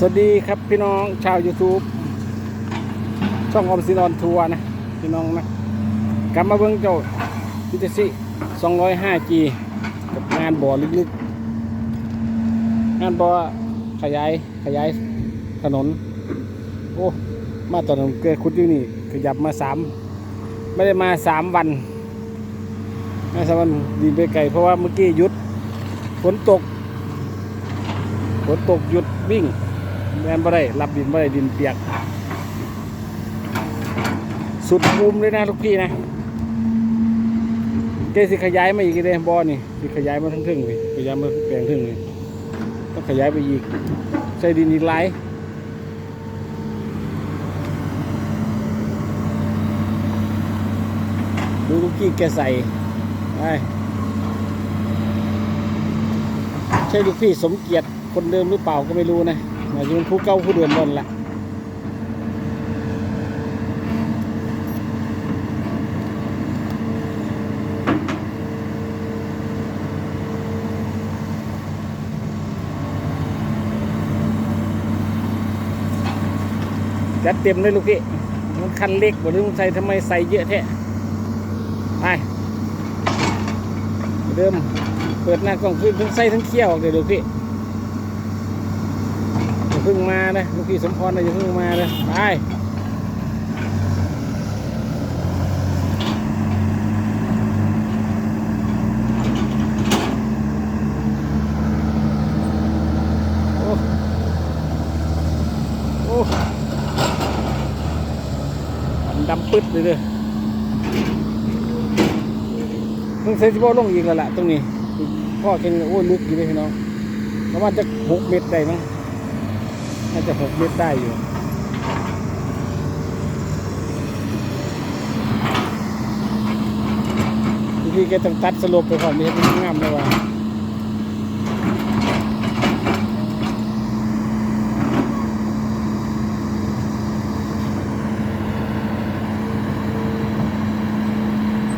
สวัสดีครับพี่น้องชาว YouTube ช่องออมสินออนทัวร์นะ พี่น้องนะ กลับมาเบิ่งเจ้าพิเตซิ 205G กับงานบ่อลึกๆ งานบ่อขยายขยายถนน โอ้ มาตอนนั้นเกิดคุดอยู่นี่ ขยับมาสามไม่ได้มาสามวันไม่สามวันดีไปไกลเพราะว่าเมื่อกี้หยุดฝนตกฝนตกหยุดวิ่ง แมนบ่ได้รับดินบ่ได้ดินเปียก สุดภูมิเลยนะลูกพี่นะเกสิขยายมาอีกเลยบ่อนี่สิขยายมาทั้งทึ่งเลยขยายมาแปลงทึ่งเลยต้องขยายไปอีกใส่ดินอีกหลายดูลูกพี่แกใส่ไปใช่ลูกพี่สมเกียรติคนเดิมหรือเปล่าก็ไม่รู้นะ อาจจะเป็นผู้เก่าผู้เดิมบนละจัดเต็มเลยลูกพี่มันคันเล็กบ่รู้ใส่ทำไมใส่เยอะแท้ไปเดิมเปิดหน้ากล้องขึ้นเพิ่งใส่ทั้งเขี้ยวเลยลูกพี่ พิ่งมานะลูกพี่สมพรนะอย่าเพิ่งมาเลยไปดำปึ๊ดเลยเด้อเพิ่งเซนซิโบลงอีกแล้วล่ะตรงนี้พ่อเก่งโอ้ลึกอยู่เลยพี่น้องประมาณจะหกเมตรได้มั้ง น่าจะหกเมตรได้อยู่พี่แกต้องตัดสลบไปก่อนนี่มันงามเลยว่า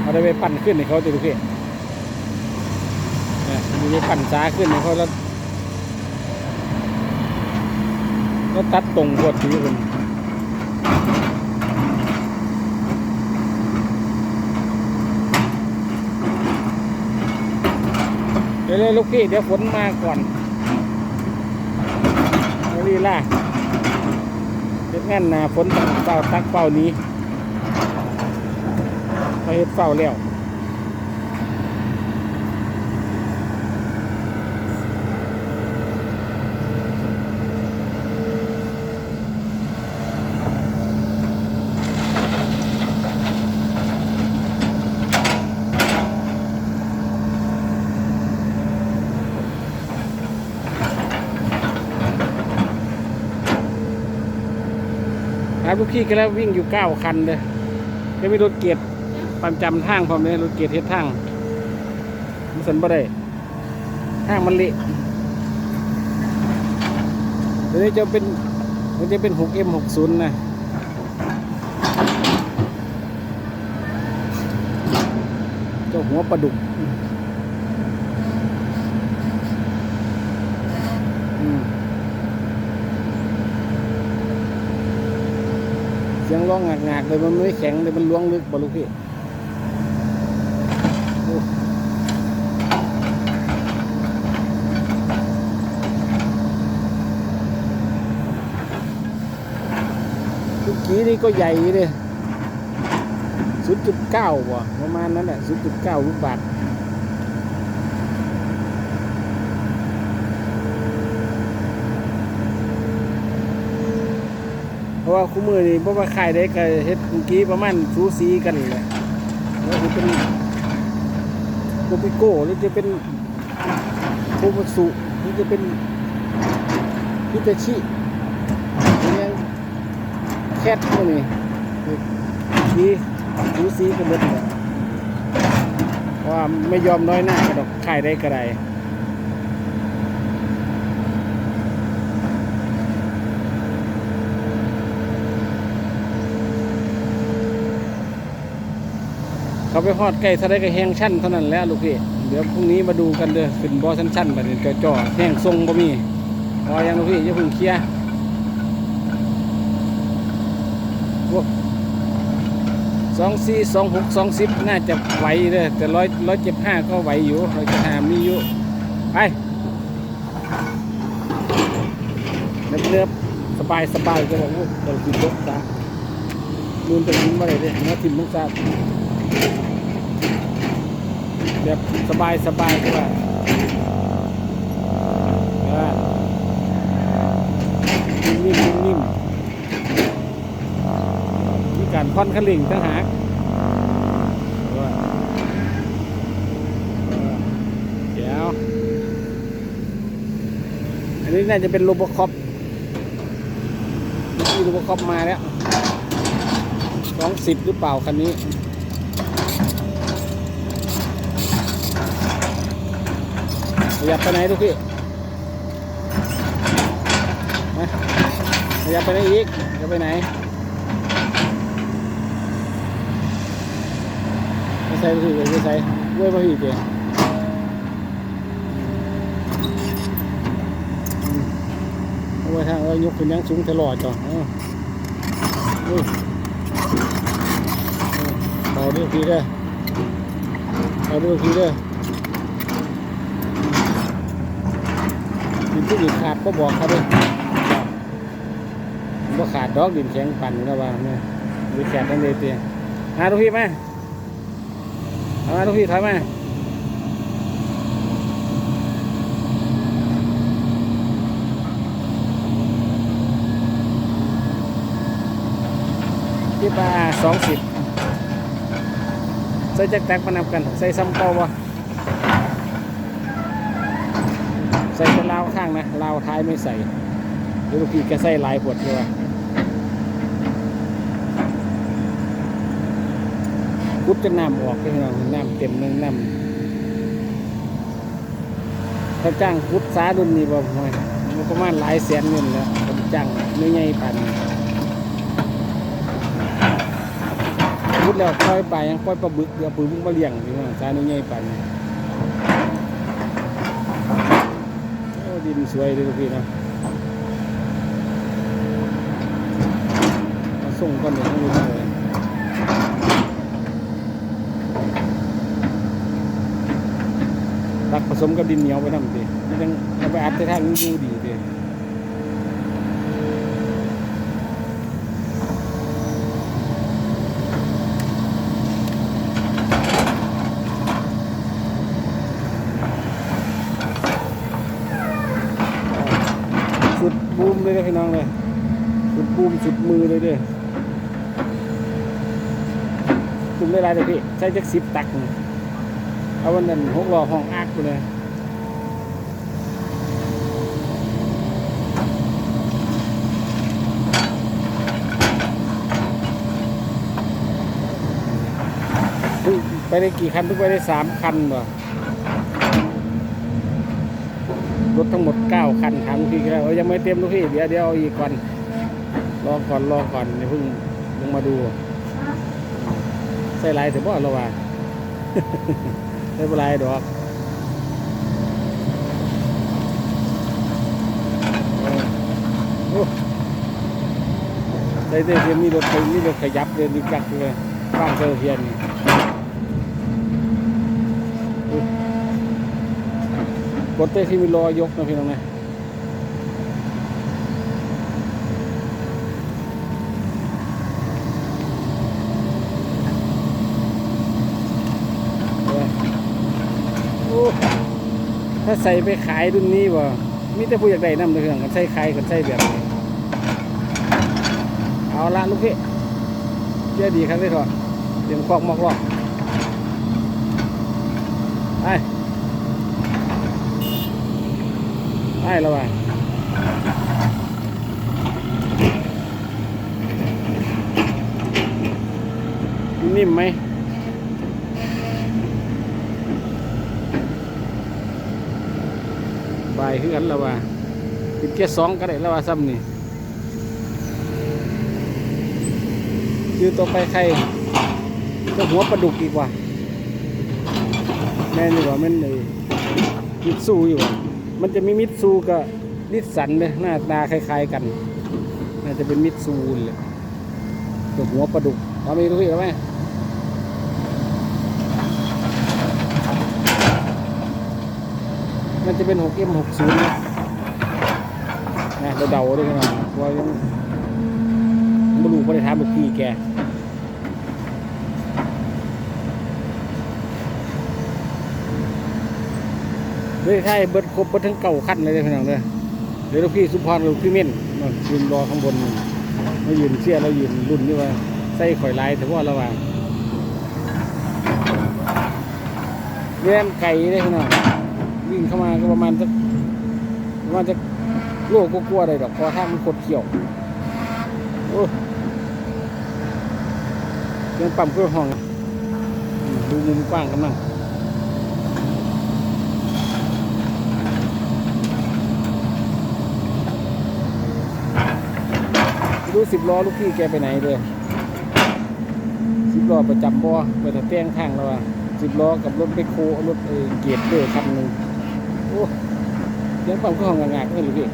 เอาได้ไปปั่นขึ้นให้เขาติลูกพี่เนี่ยมีไปปั่นช้าขึ้นให้เขาแล้ว แล้วตัดตรงพวดทีคนเดี๋ยวเลยลูกพี่ เดี๋ยวฝนมาก่อนเอาดีล่ะเด็กงั้นนะฝนต้องเฝ้าตักเฝ้านี้เขาเฮ็ดเฝ้าแล้วับลูกพี่ก็แล้ววิ่งอยู่เก้าคันเลยก็มีรถเกียรติประจำทางพร้อมเลยรถเกียรติเฮ็ดทางมันสันบ่ได้ทางมันเละเดี๋ยวนี้จะเป็นมันจะเป็นหกเอ็มหกศูนย์นะเจ้าหัวปลาดุกอืม เสียงร้องหงากๆเลยมันไม่แข็งเลยมันล้วงลึกบลูกพี่ทุกกี้นี่ก็ใหญ่เลยศูนย์จุดเก้าว่ะประมาณนั้นแหละศูนย์จุดเก้าลูกบาท ราะว่าคู่มือนี่เพราะว่าขายได้ก็เฮ็ดเมื่อกี้ประมาณสูสีกันนี่แหละแล้วจะเป็นโกปิโก้หรือจะเป็นโคมัสุหรือจะเป็นพิตาชิหรือยังแคทพวกนี้สีสูสีกันหมดเลยเพราะว่าไม่ยอมน้อยหน้ากันดอกขายได้ก็ได้ เขาไปฮอดไก่ทะเลก็แห้งชั้นเท่านั้นแล้วลูกพี่เดี๋ยวพรุ่งนี้มาดูกันเด้อขึ้นบอชั้นชั้นบัดนี้เกจอแห้งทรงบ่มีพอยังลูกพี่อย่าพิ่งเคลียร์สองสี่สองหกสองสิบน่าจะไหวเลยแต่ร้อยร้อยเจ็ดห้าก็ไหวอยู่ร้อยเจ็ดห้ามีอยู่ไปเนื้อเนื้อสบายสบายก็บอกว่าเราติดลบตาดูนตะลิ้นมาเลยเนี่ยเนื้อติดมุกซา แบบสบายสบายก็ว่าอ่านิ่มๆนิ่มๆมีการพ่อนขลิ่งตั้งหากว่าเดี๋ยวอันนี้น่าจะเป็นโรบอคอปมีโรบอคอปมาแล้วสองสิบหรือเปล่าคันนี้ ขยับไปไหนทุกพี่มาขยับไปไหนอีกจะไปไหนไม่ใช่ทุกพี่ไม่ใช่เว้ยมาพี่เดียวเอาไว้ทางเอ้ยกขึ้นยังสูงตลอดจ้ะเอาด้วยพี่เด้อเอาด้วยพี่เด้อ ดินที่ดินขาดก็บอกเขาด้วยว่าขาดดอกดินแข็งปั่นก็ว่าเนี่ยดินแข็งนั่นเลยเตี้ยมาทุกพี่มาเอามาทุกพี่ถอยมาที่ปลาสองสิบใส่จักแตกมานำกัน ใส่ซ้ำเก่าวะ ส่เป็นลาวข้างนะลาวท้ายไม่ใส่หรือพี่แกใส่ลายปวดใช่ปะกุดจะน้ำออกใช่ไหมน้ำเต็มหนึ่งน้ำถ้าจ้างกุดสาดุนนี่บ่พ่อยมันประมาณหลายแสนเงินแล้วผมจ้างไม่ใหญ่ปานนี้พูดแล้วปล่อยไปยังปล่อยปลาบึกเดี๋ยวปืนมึงมาเลี้ยงพี่น้องสายนี่ใหญ่ปานนี้โอ้ ดินสวยเลยทุกพี่นะมาส่งก่อนเดี๋ยวต้องรู้เลยตักผสมกับดินเหนียวไปน้ำดินี่ยังเอาไปอัดที่ทางนี้ดูดีดบูมเลยนะ พี่น้องเลยสุดบูมสุดมือเลยเด้อตุ้มได้ไรเลยพี่ใช้จักสิบตักเอาวันนั้นหกล้อห้องอักเลยไปได้กี่คันเพิ่งไปได้สามคันบ่ รถทั้งหมดเก้าคันถามพี่แล้วยังไม่เต็มลูกพี่เดี๋ยวเดี๋ยวอีกก่อนรอก่อนรอก่อนเดี๋ยวเพิ่งลงมาดูใส่ลายถือว่าเราว่าไม่เป็นไรดอกเออโอ้ได้ได้เทียนมีรถไปมีรถขยับเดินดิกลักเลยข้างเจอเทียนนี่โอ้ รถเต้ที่มีรอยกนะพี่น้องนะเออโอ้ถ้าใส่ไปขายรุ่นนี้บ่มีแต่ผู้อยากได้น้ำเครื่องกันใส่ขายกันใส่แบบนี้เอาละลูกพี่เชื่อดีครับเลยเถอเตรียมคอกมอกลอกไป ไปแล้วว่ะนิ่มไหมบายคือกันแล้วว่าติดแค่สองก็ได้แล้วว่าซ้ำนี่คือต่อไปใครก็หัวปลาดุกอีกว่า แม่นี่ว่าแมันเลยมิดซูอยู่ว่ะ มันจะมีมิดซูกับนิสสันเลยหน้าตาคล้าย ๆกัน น่าจะเป็นมิดซูเลยตัวหัวปลาดุกเอามีลูกพี่เอาไหมมันจะเป็น 6M 60นะนะเราเดาด้วยกันนะว่ายังไม่รู้ไม่ได้ถามลูกพี่แก เฮ้ยใช่เบิดครบเบิดทั้งเก่าขั้นเลยเด้อพี่น้องเด้อเดี๋ยวพี่สุพรกับพี่เม่นมายืนรอข้างบนมายืนเสียเรายืนรุ่นนี่ว่าใส่ข่อยลายแต่ว่าเราว่าเรียนไก่เลยพี่น้องวิ่งเข้ามาก็ประมาณสักประมาณจะโลกกลัวๆเลยดอกเพอทามันคดเขียวโอ้เรียนปั๊มเพื่อห้องดูมุมกว้างกันมั่ง รู้สิบล้อลูกพี่แกไปไหนเลยสิบล้อประจำบ่อไปแต่เตี้ยงข้างแล้วว่าสิบล้อกับรถไปโครถเออเกียร์เดอร์คันหนึ่งโอ้เสียงปั๊มก็ห้องงากๆเลยลูกพี่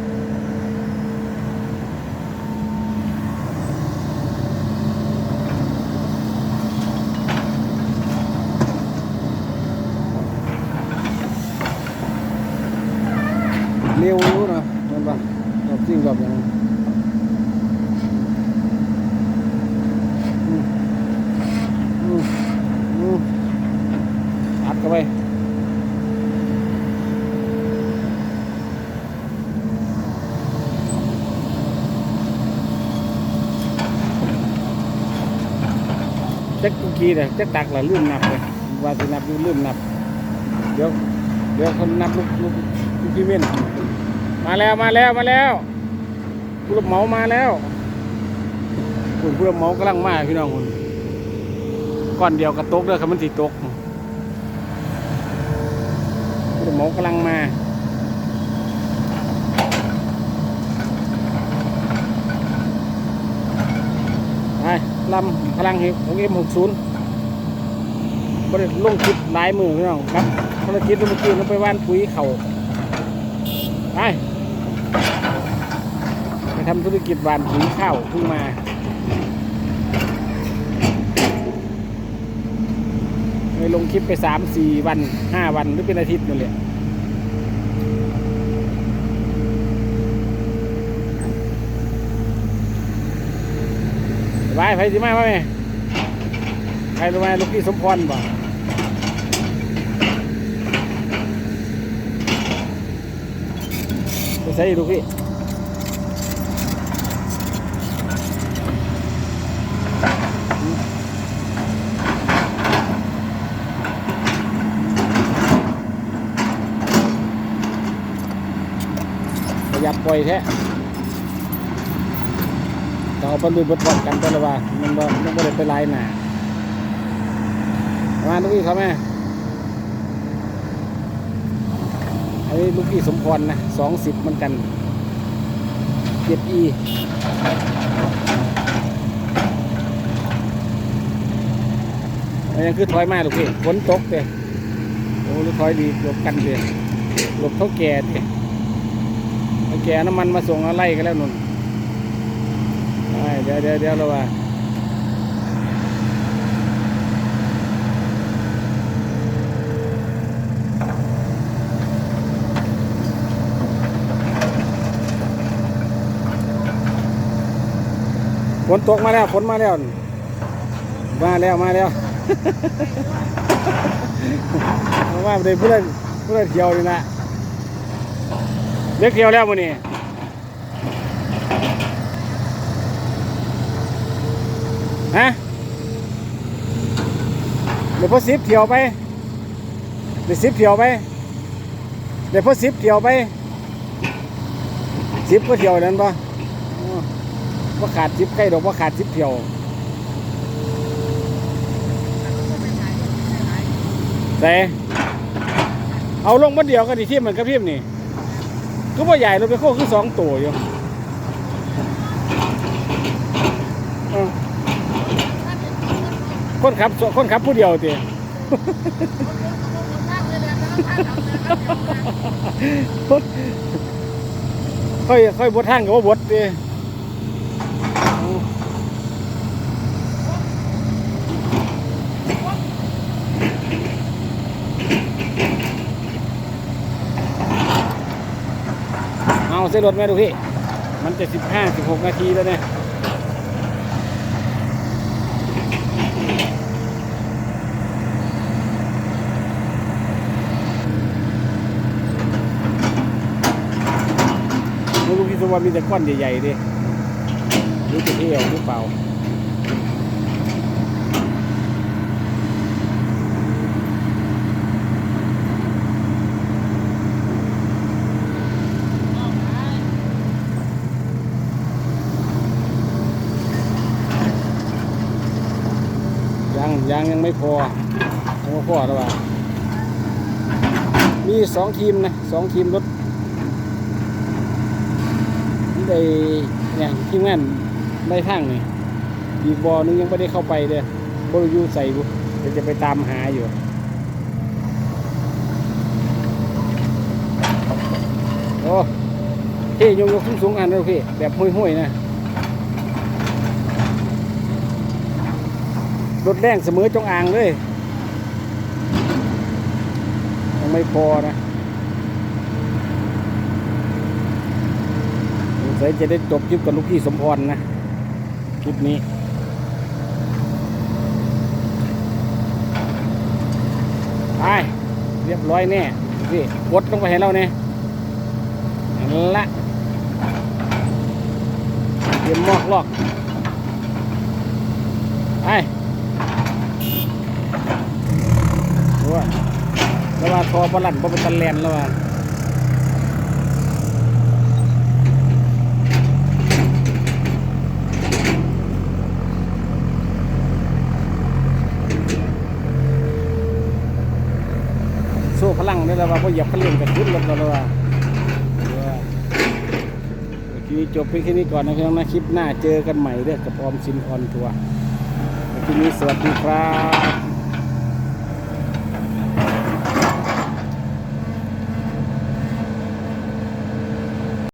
เร็วรู้นะมันปะรอบสิ่งรอบอย่างนั้น อืมอืมอัดเข้าไปจั กกุกีเลยจักตักละลืมนับเลยว่าจะนับอยู่ลืมนับ เดี๋ยวเดี๋ยวคนนับลูกลูกลูกกีเม่นมาแล้วมาแล้วมาแล้วผู้รับเหมามาแล้วคุณผู้รับเหมากำลังมาพี่น้องคุณก้อนเดียวกระตกเด้อครับมันสิตกผู้รับเหมากำลังมาไป ลำพลังของเอ็มหกศูนย์บริลงคลิปหลายมือพี่น้องครับภารกิจเมื่อกี้เราไปว่านปุ๋ยเขาไปไปทำธุรกิจหว่านปุ๋ยข้าวเพิ่งมาไปลงคลิปไปสามสี่วันห้าวันหรือเป็นอาทิตย์นั่นแหละ ไปไปสิมาไหมใครรู้ไหมลูกพี่สมพรบ่ไปใส่ลูกพี่ประหยัดปล่อยแท้ เอาไปลุบดบดกันแต่ละว่ามันบ่มันบ่ได้ไปไล่หนามาลูกพี่เขาแม่อันนี้ลูกพี่สมพรนะสองสิบเหมือนกันเจ็ดอีอันนี้คือถอยมาลูกพี่ฝนตกเด้โอ้ลูกถอยดีหลบกันเด้หลบเท่าแก่เด้เท่าแก่น้ำมันมาส่งอะไรกันแล้วนุ่น เดี๋ยวเดี๋ยวเดี๋ยวเราว่าฝนตกมาแล้วฝนมาแล้ว มาแล้วมาแล้วว่าได้เพื่อนเพื่อนเที่ยวนี่นะเล็กเที่ยวแล้ววันนี้ ฮะเดี๋ยวพอสิบเที่ยวไปเดี๋ยวสิบเที่ยวไปเดี๋ยวพอสิบเที่ยวไปสิบก็เที่ยวนั่นปะว่าขาดจิบใกล้ดอกว่าขาดจิบเดียวแต่เอาลงมันเดียวกันดิที่มันกระพริบนี่ก็ว่าใหญ่เราไปโค้งคือสองตัวอยู่ คนขับคนขับผู้เดียวตีค่อยค่อยบดทางกับว่บดตีเอาเส้นรถแม่ดูพี่ มันเจ็ดสิบห้าสิบหกนาทีแล้วเนี่ย ว่ามีแต่ก้อนใหญ่ๆดิรือจะเที่ยวหรือเปล่ายังยังยังไม่พอยังไม่พอหรือเปล่ามีสองทีมนะสองทีมรถ ได้เนี่ยทีมงานได้ทางนี่อีกบอนึงยังไม่ได้เข้าไปเลยบริยูใส่บุเดี๋ยวจะไปตามหาอยู่โอ้เฮ้ยงยกสูงสูงๆอันเลยพี่แบบห้วยๆนะรถแรงเสมอจงอ่างเลยยังไม่พอนะ สงจะได้จบคลิปกับลูกพี่สมพรนะ คลิปนี้ ไป เรียบร้อยแน่พี่กดลงไปให้เราเนี่ยนั่นละเตรียมมอกลอก ไปโอ้ยแล้วว่าทอปลันบ่เป็นตะแลนแล้วว่า พลังนี่แหละว่าพอเหยียบคันเร่งกันขึ้นรถเราแล้วว่าคลิปนี้จบเพียงแค่นี้ก่อนนะพี่น้องนะคลิปหน้าเจอกันใหม่เรื่องกับออมสินออนทัวร์คลิปนี้สวัสดีครับ